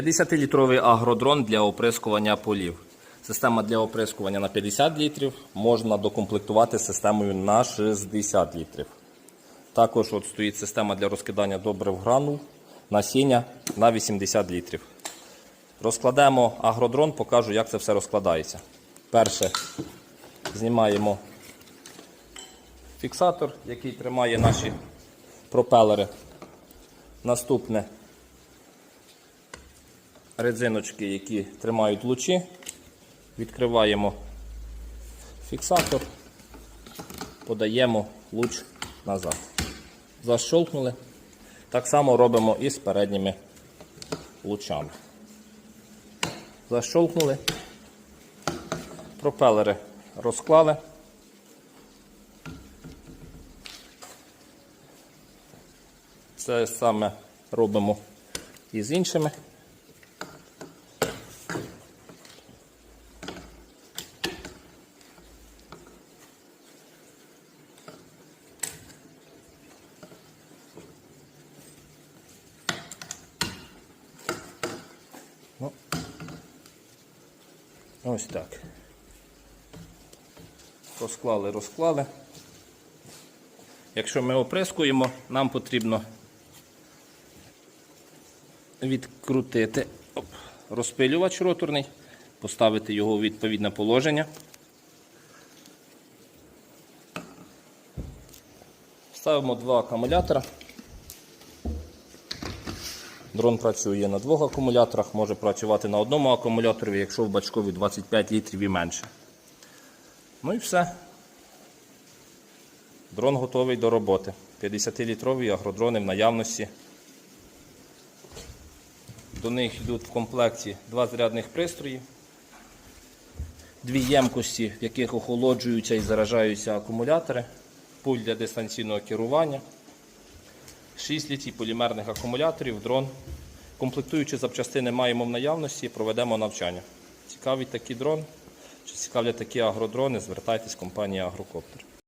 50-літровий агродрон для оприскування полів. Система для оприскування на 50 літрів можна докомплектувати системою на 60 літрів. Також от стоїть система для розкидання добрив гранул насіння на 80 літрів. Розкладемо агродрон, покажу, як це все розкладається. Перше, знімаємо фіксатор, який тримає наші пропелери. Наступне резиночки, які тримають лучі. Відкриваємо фіксатор, подаємо луч назад. Защолкнули. Так само робимо і з передніми лучами. Защолкнули. Пропелери розклали. Це саме робимо і з іншими. Ну, ось так. Розклали, розклали. Якщо ми оприскуємо, нам потрібно відкрутити оп, розпилювач роторний, поставити його у відповідне положення. Ставимо два акумулятора. Дрон працює на двох акумуляторах, може працювати на одному акумуляторі, якщо в бачкові 25 літрів і менше. Ну і все. Дрон готовий до роботи. 50-літрові агродрони в наявності. До них йдуть в комплекті два зарядних пристрої, дві ємкості, в яких охолоджуються і заражаються акумулятори, пульт для дистанційного керування, 6 літій полімерних акумуляторів, дрон. Комплектуючі запчастини маємо в наявності, проведемо навчання. Цікавий такий дрон, чи цікавлять такі агродрони, звертайтесь в компанію Агрокоптер.